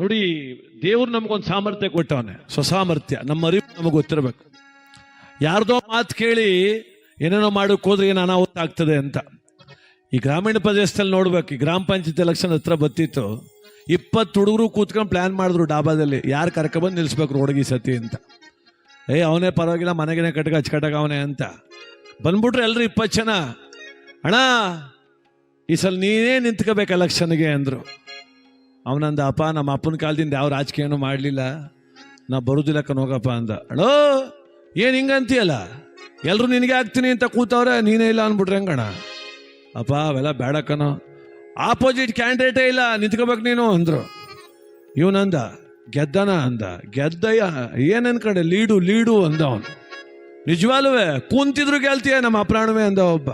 ನೋಡಿ, ದೇವ್ರು ನಮಗೊಂದು ಸಾಮರ್ಥ್ಯ ಕೊಟ್ಟವನೆ. ಸ್ವಸಾಮರ್ಥ್ಯ. ನಮ್ಮ ಅರಿವು ನಮಗೆ ಗೊತ್ತಿರಬೇಕು. ಯಾರ್ದೋ ಮಾತು ಕೇಳಿ ಏನೇನೋ ಮಾಡೋಕೆ ಹೋದ್ರೆ ಏನು ಅನಾಹುತ ಆಗ್ತದೆ ಅಂತ. ಈ ಗ್ರಾಮೀಣ ಪ್ರದೇಶದಲ್ಲಿ ನೋಡ್ಬೇಕು. ಈ ಗ್ರಾಮ ಪಂಚಾಯತ್ ಎಲೆಕ್ಷನ್ ಹತ್ರ ಬತ್ತಿತ್ತು ಇಪ್ಪತ್ತು ಹುಡುಗರು ಕೂತ್ಕೊಂಡು ಪ್ಲಾನ್ ಮಾಡಿದ್ರು ಡಾಬಾದಲ್ಲಿ. ಯಾರು ಕರ್ಕೊಬಂದು ನಿಲ್ಲಿಸ್ಬೇಕು ರೋಡ್ಗೆ ಸತಿ ಅಂತ. ಏ, ಅವನೇ ಪರವಾಗಿಲ್ಲ, ಮನೆಗೇನೆ ಕಟ್ಕ ಹಚ್ಕಟಕ ಅವನೇ ಅಂತ. ಬಂದ್ಬಿಟ್ರೆ ಎಲ್ಲರೂ ಇಪ್ಪತ್ತು ಜನ. ಅಣ್ಣ, ಈ ಸಲ ನೀನೇ ನಿಂತ್ಕೋಬೇಕು ಎಲೆಕ್ಷನ್ಗೆ ಅಂದರು. ಅವನಂದ, ಅಪ್ಪ, ನಮ್ಮ ಅಪ್ಪನ ಕಾಲದಿಂದ ಯಾವ ರಾಜಕೀಯನೂ ಮಾಡಲಿಲ್ಲ. ನಾ ಬರುದಿಲ್ಲ ಹೋಗಪ್ಪ ಅಂದ. ಅಳೋ ಏನು ಹಿಂಗಂತೀಯಲ್ಲ? ಎಲ್ಲರೂ ನಿನಗೆ ಆಗ್ತೀನಿ ಅಂತ ಕೂತವ್ರೆ, ನೀನೇ ಇಲ್ಲ ಅಂದ್ಬಿಟ್ರೆ ಹೆಂಗಣ ಅಪ್ಪ, ಅವೆಲ್ಲ ಬೇಡ ಕಣೋ ಆಪೋಸಿಟ್ ಕ್ಯಾಂಡಿಡೇಟೇ ಇಲ್ಲ, ನಿಂತ್ಕೋಬೇಕು ನೀನು ಅಂದರು. ಇವನಂದ, ಗೆದ್ದನ ಅಂದ. ಗೆದ್ದಯ್ಯ, ಏನೇನು ಕಡೆ? ಲೀಡು ಲೀಡು ಅಂದ ಅವನು. ನಿಜವಾಲುವೆ, ಕುಂತಿದ್ರು ಗೆಲ್ತೀಯ ನಮ್ಮ ಅಪ್ರಾಣವೇ ಅಂದ ಒಬ್ಬ.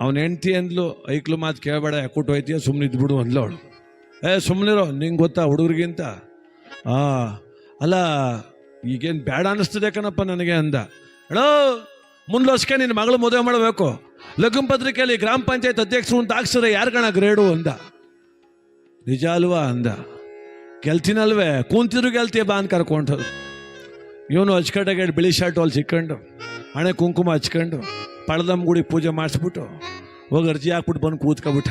ಅವನ ಹೆಂಡ್ತಿ ಅಂದ್ಲು ಐಕ್ಲು ಮಾತು ಕೇಳಬೇಡ ಕೊಟ್ಟು ಸುಮ್ಮನೆ ಇದ್ಬಿಡು ಅಂದ್ಲು ಅವಳು. ಏ ಸುಮ್ಮನಿರೋ ನಿಂಗೆ ಗೊತ್ತಾ ಹುಡುಗರಿಗಿಂತ? ಆ, ಅಲ್ಲ, ಈಗೇನು ಬೇಡ ಅನ್ನಿಸ್ತದೆ ಕಣಪ್ಪ ನನಗೆ ಅಂದ. ಹೇಳೋ ಮುಂದ್ಲೋಸ್ಕೆ ನಿನ್ನ ಮಗಳು ಮದುವೆ ಮಾಡಬೇಕು. ಲಗ್ನ ಪತ್ರಿಕೆಯಲ್ಲಿ ಗ್ರಾಮ ಪಂಚಾಯತ್ ಅಧ್ಯಕ್ಷರು ಅಂತ ಹಾಕ್ಸಿದ್ರೆ ಯಾರು ಕಣ ಗ್ರೇಡು? ಅಂದ. ನಿಜ ಅಲ್ವಾ? ಅಂದ. ಗೆಲ್ತೀನಲ್ವೇ ಕೂತಿದ್ರು ಗೆಲ್ತೀಯ ಬಾ ಅಂತ ಕರ್ಕೊಂಡು ಇವನು ಹಚ್ಕಟ್ಟಾಗೆ ಬಿಳಿ ಶರ್ಟ್ ಅಲ್ಲಿ ಸಿಕ್ಕೊಂಡು, ಹಣೆ ಕುಂಕುಮ ಹಚ್ಕೊಂಡು ಪಳದಮ್ಮ ಗುಡಿ ಪೂಜೆ ಮಾಡಿಸ್ಬಿಟ್ಟು, ಹೋಗಿ ಅರ್ಜಿ ಹಾಕ್ಬಿಟ್ಟು ಬಂದು ಕೂತ್ಕೊಬಿಟ್ಟ.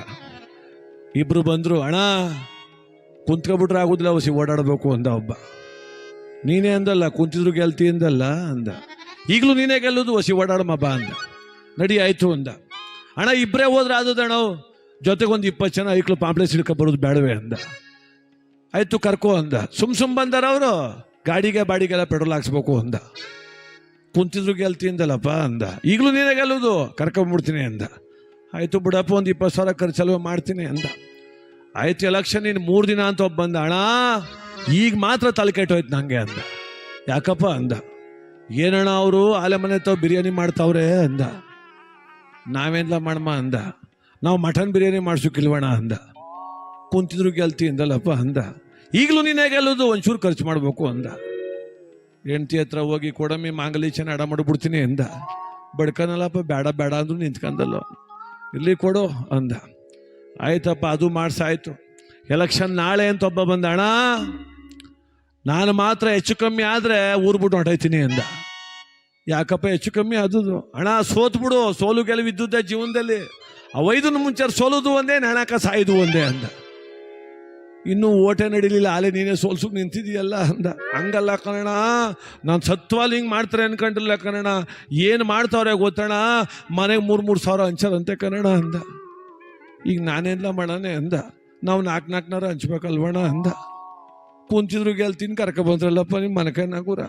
ಇಬ್ರು ಬಂದರು, ಅಣ್ಣ, ಕುಂತ್ಕೊಬಿಟ್ರೆ ಆಗೋದಿಲ್ಲ ಅವಸಿ ಓಡಾಡಬೇಕು, ಅಂದ ಒಬ್ಬ. ನೀನೇ ಅಂದಲ್ಲ, ಕುಂತಿದ್ರು ಗೆಲ್ತಿ ಅಂದಲ್ಲ, ಅಂದ. ಈಗಲೂ ನೀನೇ ಗೆಲ್ಲೋದು ಹೊಸಿ ಓಡಾಡಮ್ಮ, ಬಾ, ಅಂದ. ನಡಿ, ಆಯ್ತು, ಅಂದ. ಅಣ್ಣ ಇಬ್ಬರೇ ಹೋದ್ರೆ ಆದದಣ್ಣ ಜೊತೆಗೊಂದು ಇಪ್ಪತ್ತು ಜನ ಐಕ್ಳು ಪಾಂಪ್ಲೆಸ್ ಹಿಡ್ಕೊ ಬರೋದು ಬೇಡವೇ ಅಂದ. ಆಯ್ತು, ಕರ್ಕೋ, ಅಂದ. ಸುಮ್ ಸುಮ್ ಬಂದಾರ ಅವರು, ಗಾಡಿಗೆ ಬಾಡಿಗೆಲ್ಲ ಪೆಟ್ರೋಲ್ ಹಾಕ್ಸ್ಬೇಕು, ಅಂದ. ಕುಂತಿದ್ರು ಗೆಲ್ತಿ ಅಂದಲ್ಲಪ್ಪ, ಅಂದ. ಈಗಲೂ ನೀನೇ ಗೆಲ್ಲೋದು, ಕರ್ಕೊಂಬಿಡ್ತೀನಿ, ಅಂದ. ಆಯ್ತು ಬಿಡಪ್ಪ, ಒಂದು ಇಪ್ಪತ್ತು ಸಾವಿರ ಖರ್ಚಲ್ವ ಮಾಡ್ತೀನಿ, ಅಂದ. ಆಯ್ತು ಎಲೆಕ್ಷನ್ ನೀನು ಮೂರು ದಿನ ಅಂತ ಒಬ್ಬ ಬಂದ, ಅಣ್ಣ, ಈಗ ಮಾತ್ರ ತಲೆ ಕೆಟ್ಟೋಯ್ತು ನಂಗೆ ಅಂದ. ಯಾಕಪ್ಪ? ಅಂದ. ಏನಣ್ಣ ಅವರು ಆಲೆ ಮನೆ ತಾವ್ ಬಿರಿಯಾನಿ ಮಾಡ್ತಾವ್ರೆ? ಅಂದ. ನಾವೇನ್ಲ ಮಾಡಮ್ಮ ಅಂದ. ನಾವು ಮಟನ್ ಬಿರಿಯಾನಿ ಮಾಡಿಸೋಕಿಲ್ವಣ ಅಂದ. ಕುಂತಿದ್ರು ಗೆಲ್ತಿ ಅಂದಲ್ಲಪ್ಪ? ಅಂದ. ಈಗಲೂ ನೀನೇ ಗೆಲ್ಲೋದು? ಒಂಚೂರು ಖರ್ಚು ಮಾಡಬೇಕು? ಅಂದ. ಹೆಂಡತಿ ಹತ್ರ ಹೋಗಿ ಕೊಡಮ್ಮಿ ಮಾಂಗಲಿ ಚೆನ್ನ ಅಡ ಮಾಡಿಬಿಡ್ತೀನಿ, ಅಂದ. ಬಡ್ಕನಲ್ಲಪ್ಪ ಬೇಡ ಬೇಡ ಅಂದ್ರು ನಿಂತ್ಕಂದಲ್ಲ. ಇಲ್ಲಿ ಕೊಡು, ಅಂದ. ಆಯ್ತಪ್ಪ, ಅದು ಮಾಡ್ಸಾಯ್ತು. ಎಲೆಕ್ಷನ್ ನಾಳೆ ಅಂತ ಒಬ್ಬ ಬಂದ ಅಣ್ಣ ನಾನು ಮಾತ್ರ ಹೆಚ್ಚು ಕಮ್ಮಿ ಆದರೆ ಊರು ಬಿಟ್ಟು ಹೊಂಟೈತೀನಿ ಅಂದ. ಯಾಕಪ್ಪ, ಹೆಚ್ಚು ಕಮ್ಮಿ ಆದುದು ಅಣ್ಣ, ಸೋತ್ ಬಿಡು, ಸೋಲು ಗೆಲುವಿದ್ದುದೇ ಜೀವನದಲ್ಲಿ. ಅವೈದನ ಮುಂಚೆ ಸೋಲುದು ಒಂದೇ ನಾಣಕ ಸಾಯ್ದು ಒಂದೇ ಅಂದ. ಇನ್ನೂ ಓಟೆ ನಡಿಲಿಲ್ಲ, ಆಲೆ ನೀನೇ ಸೋಲ್ಸು, ನಿಂತಿದೀಯಲ್ಲ ಅಂದ. ಹಂಗಲ್ಲ ಕಣ ನಾನು ಸತ್ವಾಲ್ ಹಿಂಗೆ ಮಾಡ್ತಾರೆ ಅನ್ಕೊಂಡಿಲ್ಲ ಕಣಣ ಏನು ಮಾಡ್ತಾವ್ರೆ ಗೊತ್ತಣ ಮನೆಗೆ ಮೂರು ಮೂರು ಸಾವಿರ ಹಂಚಾರಂತೆ ಕನ್ನಡ ಅಂದ. ಈಗ ನಾನೆಲ್ಲ ಮಾಡೋಣ ಅಂದ. ನಾವು ನಾಲ್ಕು ನಾಲ್ಕುನೂರ ಹಂಚ್ಬೇಕಲ್ವಣ ಅಂದ. ಕುಂತಿದ್ರು ಗೆಲ್ತೀನಿ, ಕರ್ಕ ಬಂದ್ರಲ್ಲಪ್ಪ ನಿಮ್ಮ ಕೂರ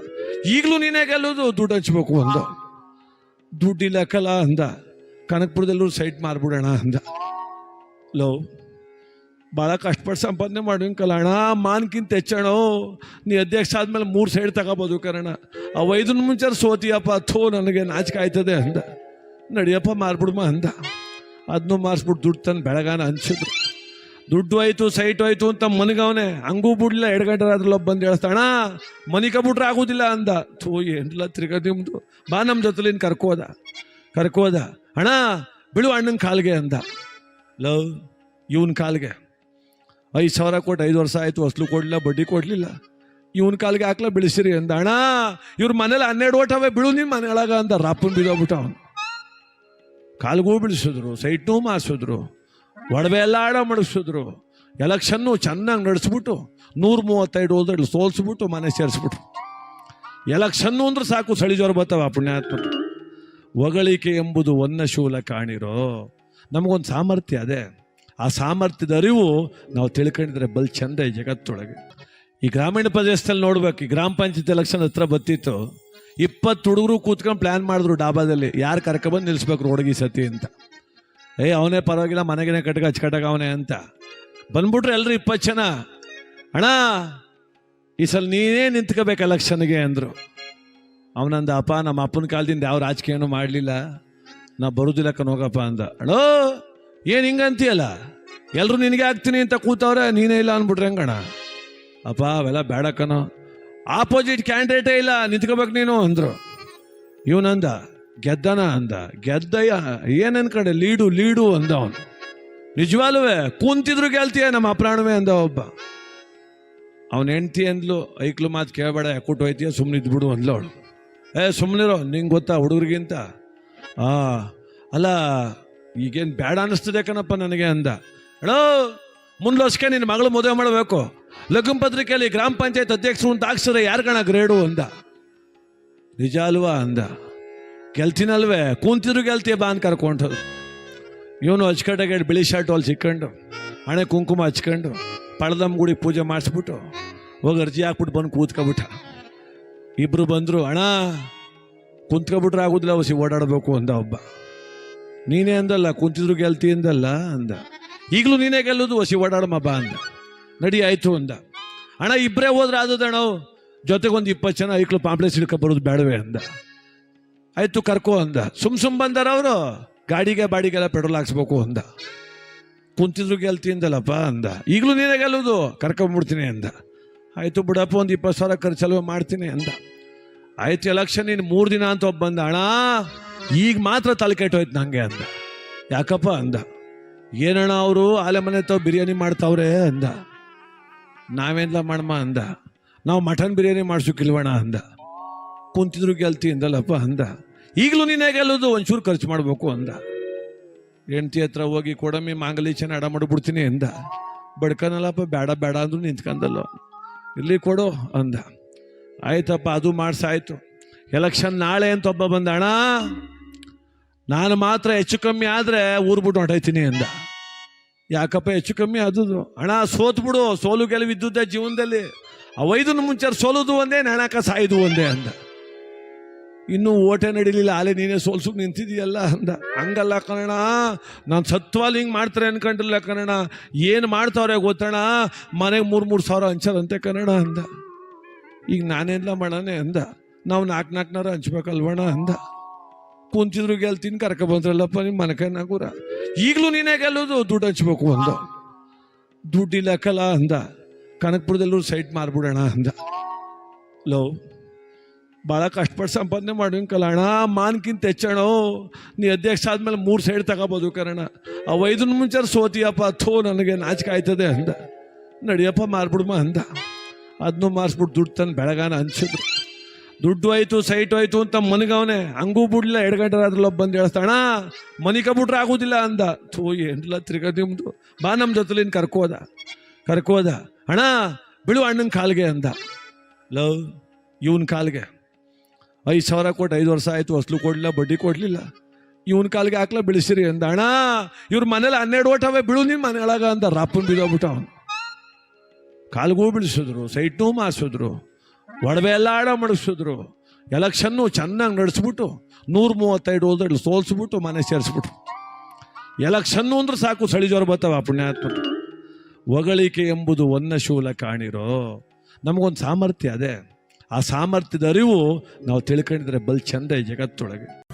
ಈಗಲೂ ನೀನೇ ಗೆಲ್ಲೋದು, ದುಡ್ಡು ಹಂಚ್ಬೇಕು ಅಂದ. ದುಡ್ಡಿಲ್ಲ ಕಲ ಅಂದ. ಕನಕಪುರದಲ್ಲೂ ಸೈಟ್ ಮಾರ್ಬಿಡೋಣ ಅಂದ. ಲೋ ಭಾಳ ಕಷ್ಟಪಟ್ಟು ಸಂಪಾದನೆ ಮಾಡಿಕಲ್ಲ ಅಣ್ಣ ಮಾನ್ಕಿಂತ ಹೆಚ್ಚಣ ನೀ ಅಧ್ಯಕ್ಷ ಆದಮೇಲೆ ಮೂರು ಸೈಡ್ ತಗೋಬೋದು ಕರಣ ಆ ಐದನ್ನ ಮುಂಚೆ ಸೋತಿಯಪ್ಪ, ಥೋ, ನನಗೆ ನಾಚಿಕೆ ಆಯ್ತದೆ ಅಂದ. ನಡಿಯಪ್ಪ, ಮಾರ್ಬಿಡ್ಮ ಅಂದ. ಅದನ್ನು ಮಾರಿಸ್ಬಿಟ್ಟು ದುಡ್ಡು ತಂದು ಬೆಳಗಾನ ಹಂಚಿದ್ರು. ದುಡ್ಡು ಆಯಿತು ಸೈಟ್ ಆಯಿತು ಅಂತ ಮನಗವನೆ. ಹಂಗೂ ಬಿಡ್ಲಿಲ್ಲ, ಎರಡು ಗಂಟೆ ರಾತ್ರಿ ಬಂದು ಹೇಳ್ತಾಣ ಮನಿಕ ಬಿಟ್ರೆ ಆಗೋದಿಲ್ಲ ಅಂದ. ಥೋ ಏನಿಲ್ಲ ತಿರ್ಗಾ ನಿಮ್ದು? ಬಾ ನಮ್ಮ ಜೊತೆಲಿ ಕರ್ಕೋದ. ಕರ್ಕೋದ. ಅಣ್ಣ ಬಿಳು ಅಣ್ಣನ ಕಾಲ್ಗೆ ಅಂದ. ಲವ್, ಇವನ್ ಕಾಲ್ಗೆ. ಐದು ಸಾವಿರ ಕೊಟ್ಟು ಐದು ವರ್ಷ ಆಯಿತು, ಅಸಲು ಕೊಡಲಿಲ್ಲ, ಬಡ್ಡಿ ಕೊಡಲಿಲ್ಲ. ಇವನ್ ಕಾಲ್ಗೆ ಹಾಕ್ಲ, ಬೆಳೆಸಿರಿ ಅಂದ. ಅಣ್ಣ, ಇವ್ರ ಮನೇಲಿ ಹನ್ನೆರಡು ಓಟವೇ ಬಿಳು ನಿಮ್ಮ ಮನೆಯೊಳಗ ಅಂದ. ರಾಪನ್ ಬಿದ್ದೋಗ್ಬಿಟ್ಟ ಅವನು. ಕಾಲ್ಗೂ ಬಿಡಿಸಿದ್ರು ಸೈಟ್ನೂ ಮಾಡಿಸಿದ್ರು ಒಡವೆ ಎಲ್ಲ ಆಡ ಮಾಡಿಸಿದ್ರು ಎಲೆಕ್ಷನ್ನು ಚೆನ್ನಾಗಿ ನಡೆಸ್ಬಿಟ್ಟು, ನೂರ ಮೂವತ್ತೈದು ಹೋದ್ರೆ ಸೋಲ್ಸ್ಬಿಟ್ಟು, ಮನೆ ಸೇರಿಸ್ಬಿಟ್ರು. ಎಲೆಕ್ಷನ್ನು ಅಂದ್ರೆ ಸಾಕು ಸಳಿ ಜ್ವರ ಬರ್ತಾವ ಪುಣ್ಯಾತ್ಮರು ಹೊಗಳಿಕೆ ಎಂಬುದು ಒನ್ನ ಶೂಲ ಕಾಣಿರೋ, ನಮಗೊಂದು ಸಾಮರ್ಥ್ಯ ಅದೇ. ಆ ಸಾಮರ್ಥ್ಯದ ಅರಿವು ನಾವು ತಿಳ್ಕೊಂಡಿದ್ರೆ ಬಲ್ ಚಂದ ಈ ಜಗತ್ತೊಳಗೆ. ಈ ಗ್ರಾಮೀಣ ಪ್ರದೇಶದಲ್ಲಿ ನೋಡ್ಬೇಕು, ಈ ಗ್ರಾಮ ಪಂಚಾಯತ್ ಎಲೆಕ್ಷನ್ ಹತ್ರ ಬತ್ತಿತ್ತು ಇಪ್ಪತ್ತು ಹುಡುಗರು ಕೂತ್ಕೊಂಡು ಪ್ಲಾನ್ ಮಾಡಿದ್ರು ಡಾಬಾದಲ್ಲಿ. ಯಾರು ಕರ್ಕೊಬಂದು ನಿಲ್ಲಿಸ್ಬೇಕು ರೋಡ್ಗೆ ಸತಿ ಅಂತ. ಏ, ಅವನೇ ಪರವಾಗಿಲ್ಲ, ಮನೆಗೇನೆ ಕಟ್ಕ ಹಚ್ಕಟ್ಟಾಗ ಅವನೇ ಅಂತ. ಬಂದ್ಬಿಟ್ರೆ ಎಲ್ಲರೂ ಇಪ್ಪತ್ತು ಜನ. ಅಣ್ಣ, ಈ ಸಲ ನೀನೇ ನಿಂತ್ಕೋಬೇಕು ಎಲೆಕ್ಷನ್ಗೆ ಅಂದರು. ಅವನಂದ, ಅಪ್ಪ, ನಮ್ಮ ಅಪ್ಪನ ಕಾಲದಿಂದ ಯಾವ ರಾಜಕೀಯನೂ ಮಾಡಲಿಲ್ಲ. ನಾ ಬರುದಿಲ್ಲ ಹೋಗಪ್ಪ ಅಂದ. ಅಣೋ ಏನು ಹಿಂಗಂತೀಯಲ್ಲ? ಎಲ್ಲರೂ ನಿನಗೆ ಆಗ್ತೀನಿ ಅಂತ ಕೂತವ್ರೆ, ನೀನೇ ಇಲ್ಲ ಅಂದ್ಬಿಟ್ರೆ ಹೆಂಗಣ ಅಪ್ಪ, ಅವೆಲ್ಲ ಬೇಡ ಆಪೋಸಿಟ್ ಕ್ಯಾಂಡಿಡೇಟೇ ಇಲ್ಲ, ನಿಂತ್ಕೋಬೇಕು ನೀನು ಅಂದರು. ಇವನಂದ ಗೆದ್ದನ ಅಂದ, ಗೆದ್ದಯ್ಯ ಏನ್ ಕಡೆ, ಲೀಡು ಲೀಡು ಅಂದ ಅವನು. ನಿಜವಾಲುವೆ, ಕುಂತಿದ್ರು ಗೆಲ್ತೀಯ ನಮ್ಮ ಅಪ್ರಾಣವೇ ಅಂದ ಒಬ್ಬ. ಅವನ ಹೆಂಡ್ತಿ ಅಂದ್ಲು ಐಕ್ಲು ಮಾತು ಕೇಳಬೇಡ, ಯಾಕೂಟ್ ಹೋಯ್ತೀಯ ಸುಮ್ಮನೆ ಇದ್ಬಿಡು ಅಂದ್ಲು ಅವಳು. ಏ ಸುಮ್ಮನಿರೋ ನಿಂಗೆ ಗೊತ್ತಾ ಹುಡುಗರಿಗಿಂತ? ಆ, ಅಲ್ಲ, ಈಗೇನು ಬೇಡ ಅನ್ನಿಸ್ತದೆ ಕಣಪ್ಪ ನನಗೆ ಅಂದ. ಹೇಳೋ ಮುಂದ್ಲೋಸ್ಕೆ ನಿನ್ನ ಮಗಳು ಮದುವೆ ಮಾಡಬೇಕು. ಲಗ್ನ ಪತ್ರಿಕೆಯಲ್ಲಿ ಗ್ರಾಮ ಪಂಚಾಯತ್ ಅಧ್ಯಕ್ಷರು ಅಂತ ಹಾಕ್ಸಿದ್ರೆ ಯಾರ್ಗಣ ಗ್ರೇಡು ಅಂದ. ನಿಜ ಅಲ್ವಾ ಅಂದ. ಗೆಲ್ತೀನಲ್ವೇ? ಕೂಂತಿದ್ರು ಗೆಲ್ತೀಯ ಬಾ ಅಂತ ಕರ್ಕೊಂಡು ಇವನು ಅಚ್ಕಟ್ಟಾಗಿ ಬಿಳಿ ಶರ್ಟ್ ಅಲ್ಲಿ ಸಿಕ್ಕೊಂಡು, ಹಣೆ ಕುಂಕುಮ ಹಚ್ಕೊಂಡು ಪಳದಮ್ಮ ಗುಡಿ ಪೂಜೆ ಮಾಡಿಸ್ಬಿಟ್ಟು, ಹೋಗಿ ಅರ್ಜಿ ಹಾಕ್ಬಿಟ್ಟು ಬಂದು ಕೂತ್ಕೊಬಿಟ್ಟ. ಇಬ್ರು ಬಂದರು, ಅಣ್ಣ, ಕುಂತ್ಕೊಬಿಟ್ರೆ ಆಗೋದಿಲ್ಲ ಹೊಸಿ ಓಡಾಡಬೇಕು, ಅಂದ ಒಬ್ಬ. ನೀನೇ ಅಂದಲ್ಲ, ಕುಂತಿದ್ರು ಗೆಲ್ತಿ ಅಂದಲ್ಲ, ಅಂದ. ಈಗಲೂ ನೀನೇ ಗೆಲ್ಲೋದು ಹೊಸಿ ಓಡಾಡಮ್ಮ ಬಾ, ಅಂದ. ನಡಿ ಆಯ್ತು ಅಂದ. ಅಣ್ಣ ಇಬ್ಬರೇ ಹೋದ್ರೆ ಆದದಣ್ಣ ಜೊತೆಗೊಂದು ಇಪ್ಪತ್ತು ಜನ ಐಕ್ಳು ಪಾಂಪ್ಲೆಸ್ ಹಿಡ್ಕೊ ಬರೋದು ಬೇಡವೇ ಅಂದ. ಆಯ್ತು ಕರ್ಕೋ ಅಂದ. ಸುಮ್ ಸುಮ್ ಬಂದಾರ ಅವರು. ಗಾಡಿಗೆ ಬಾಡಿಗೆಲ್ಲ ಪೆಟ್ರೋಲ್ ಹಾಕ್ಸ್ಬೇಕು ಅಂದ. ಕುಂತಿದ್ರು ಗೆಲ್ತಿ ಅಂದಲ್ಲಪ್ಪ ಅಂದ. ಈಗಲೂ ನೀನೇ ಗೆಲ್ಲೋದು? ಕರ್ಕೊಂಬಿಡ್ತೀನಿ ಅಂದ. ಆಯ್ತು ಬಿಡಪ್ಪ, ಒಂದು ಇಪ್ಪತ್ತು ಸಾವಿರ ಖರ್ಚಲ್ವ ಮಾಡ್ತೀನಿ ಅಂದ. ಆಯ್ತು ಎಲೆಕ್ಷನ್ ನೀನು ಮೂರು ದಿನ ಅಂತ ಒಬ್ಬ ಬಂದ. ಅಣ್ಣ, ಈಗ ಮಾತ್ರ ತಲೆ ಕೆಟ್ಟೋಯ್ತು ನಂಗೆ ಅಂದ. ಯಾಕಪ್ಪ ಅಂದ. ಏನಣ್ಣ ಅವರು? ಆಲೆ ಮನೆ ತಾವ್ ಬಿರಿಯಾನಿ ಮಾಡ್ತಾವ್ರೆ ಅಂದ. ನಾವೇನ್ಲ ಮಾಡಮ್ಮ ಅಂದ. ನಾವು ಮಟನ್ ಬಿರಿಯಾನಿ ಮಾಡ್ಸೋಕಿಲ್ವಣ ಅಂದ. ಕುಂತಿದ್ರು ಗೆಲ್ತಿ ಅಂದಲ್ಲಪ್ಪ ಅಂದ. ಈಗಲೂ ನೀನೇ ಗೆಲ್ಲೋದು, ಒಂಚೂರು ಖರ್ಚು ಮಾಡಬೇಕು ಅಂದ. ಹೆಂಡತಿ ಹತ್ರ ಹೋಗಿ ಕೊಡಮ್ಮಿ ಮಾಂಗಲಿ ಚೆನ್ನ ಅಡ ಮಾಡಿಬಿಡ್ತೀನಿ ಅಂದ. ಬಡ್ಕನಲ್ಲಪ್ಪ ಬೇಡ ಬೇಡ ಅಂದ್ರು ನಿಂತ್ಕೊಂಡಲ್ಲ ಇಲ್ಲಿ ಕೊಡು ಅಂದ. ಆಯ್ತಪ್ಪ, ಅದು ಮಾಡ್ಸಾಯ್ತು. ಎಲೆಕ್ಷನ್ ನಾಳೆ ಅಂತ ಒಬ್ಬ ಬಂದ ನಾನು ಮಾತ್ರ ಹೆಚ್ಚು ಕಮ್ಮಿ ಆದರೆ ಊರು ಬಿಟ್ಟು ಹೊಟ್ಟೈತೀನಿ ಅಂದ. ಯಾಕಪ್ಪ ಹೆಚ್ಚು ಕಮ್ಮಿ ಅದು ಅಣ್ಣ ಸೋತ್ ಬಿಡು, ಸೋಲು ಗೆಲುವಿದ್ದುದ ಜೀವನದಲ್ಲಿ. ಅವೈದನ್ನು ಮುಂಚೆ ಸೋಲುದು ಒಂದೇ ನೆಣಕ ಸಾಯ್ದು ಒಂದೇ ಅಂದ. ಇನ್ನೂ ಓಟೆ ನಡೀಲಿಲ್ಲ, ಆಲೆ ನೀನೇ ಸೋಲ್ಸು ನಿಂತಿದೀಯಲ್ಲ ಅಂದ. ಹಂಗಲ್ಲ ಕಣ ನಾನು ಸತ್ವಾಲ್ ಹಿಂಗೆ ಮಾಡ್ತಾರೆ ಅನ್ಕೊಂಡಿಲ್ಲ ಕನ್ನಡ ಏನು ಮಾಡ್ತಾವ್ರೆ ಗೊತ್ತಣ ಮನೆಗೆ ಮೂರು ಮೂರು ಸಾವಿರ ಹಂಚಾರಂತೆ ಕನ್ನಡ ಅಂದ. ಈಗ ನಾನೆಲ್ಲ ಮಾಡೋಣ ಅಂದ. ನಾವು ನಾಲ್ಕು ನಾಲ್ಕನಾರ ಹಂಚ್ಬೇಕಲ್ವಣ ಅಂದ. ಕುಂತಿದ್ರು ಗೆಲ್ತೀನಿ, ಕರ್ಕ ಬಂದ್ರಲ್ಲಪ್ಪ ನಿಮ್ಮ ಕೂರ ಈಗಲೂ ನೀನೇ ಗೆಲ್ಲೋದು, ದುಡ್ಡು ಹಂಚ್ಬೇಕು ಅಂದ. ದುಡ್ಡಿಲ್ಲ ಕಲ ಅಂದ. ಕನಕಪುರದಲ್ಲೂ ಸೈಟ್ ಮಾರ್ಬಿಡೋಣ ಅಂದ. ಲೋ ಭಾಳ ಕಷ್ಟಪಟ್ಟು ಸಂಪಾದನೆ ಮಾಡಿಂಕಲ್ಲ ಅಣ್ಣ, ಮಾನ್ಕಿಂತ ಹೆಚ್ಚಣ. ನೀ ಅಧ್ಯಕ್ಷ ಆದ್ಮೇಲೆ ಮೂರು ಸೈಡ್ ತಗೋಬೋದು ಕರಣ. ಅವ ಐದನ್ನ ಮುಂಚೆ ಸೋತಿಯಪ್ಪ, ಥೋ, ನನಗೆ ನಾಚಿಕೆ ಆಯ್ತದೆ ಅಂದ. ನಡಿಯಪ್ಪ, ಮಾರ್ಬಿಡ್ಮ ಅಂದ. ಅದನ್ನು ಮಾರಿಸ್ಬಿಟ್ಟು ದುಡ್ಡು ತಂದು ಬೆಳಗಾನ ಹಂಚಿದ್ರು. ದುಡ್ಡು ಆಯ್ತು ಸೈಟ್ ಆಯ್ತು ಅಂತ ಮನಗವನೆ, ಹಂಗೂ ಬಿಡ್ಲಿಲ್ಲ ಎರಡು ಗಂಟೆ ರಾತ್ರಿ ಒಬ್ಬ ಬಂದು ಹೇಳ್ತಾಣ ಮನಿಕ ಬಿಟ್ರೆ ಆಗೋದಿಲ್ಲ ಅಂದ. ಥೂ ಏನಿಲ್ಲ ತಿರ್ಗ ನಿಮ್ದು? ಬಾ ನಮ್ಮ ಜೊತೆಲಿ ಕರ್ಕೋದ. ಕರ್ಕೋದ. ಅಣ್ಣ, ಬಿಡು ಅಣ್ಣನ ಕಾಲ್ಗೆ ಅಂದ. ಲವ್ ಇವನ್ ಕಾಲ್ಗೆ. ಐದು ಸಾವಿರ ಕೊಟ್ಟು ಐದು ವರ್ಷ ಆಯ್ತು ಅಸಲು ಕೊಡ್ಲಿಲ್ಲ, ಬಡ್ಡಿ ಕೊಡ್ಲಿಲ್ಲ. ಇವನ್ ಕಾಲಿಗೆ ಹಾಕ್ಲ ಬಿಳಿಸಿರಿ ಅಂದ. ಅಣ್ಣ, ಇವ್ರ ಮನೇಲಿ ಹನ್ನೆರಡು ಓಟವೇ ಬಿಳು ನಿನ್ ಮನೆಯೊಳಗ ಅಂದ. ರಾಪನ್ ಬಿದ್ದೋಗ್ಬಿಟ್ಟ ಅವನು. ಕಾಲ್ಗೂ ಬಿಡಿಸಿದ್ರು, ಸೈಟ್ನೂ ಮಾರಿಸಿದ್ರು. ಒಡವೆ ಎಲ್ಲ ಆಡ ಮಾಡಿಸಿದ್ರು ಎಲೆಕ್ಷನ್ನು ಚೆನ್ನಾಗಿ ನಡೆಸ್ಬಿಟ್ಟು ನೂರ ಮೂವತ್ತೈದು ಹೋದ್ರೆ ಸೋಲ್ಸ್ಬಿಟ್ಟು ಮನೆ ಸೇರಿಸ್ಬಿಟ್ರು. ಎಲೆಕ್ಷನ್ನು ಅಂದ್ರೆ ಸಾಕು ಸಳಿ ಜ್ವರ ಬರ್ತಾವ ಪುಣ್ಯಾತ್ಮರು ಹೊಗಳಿಕೆ ಎಂಬುದು ಒನ್ನ ಶೂಲ ಕಾಣಿರೋ. ನಮಗೊಂದು ಸಾಮರ್ಥ್ಯ ಅದೇ. ಆ ಸಾಮರ್ಥ್ಯದ ಅರಿವು ನಾವು ತಿಳ್ಕೊಂಡಿದ್ರೆ ಬಲ್ ಚಂದ ಜಗತ್ತೊಳಗೆ.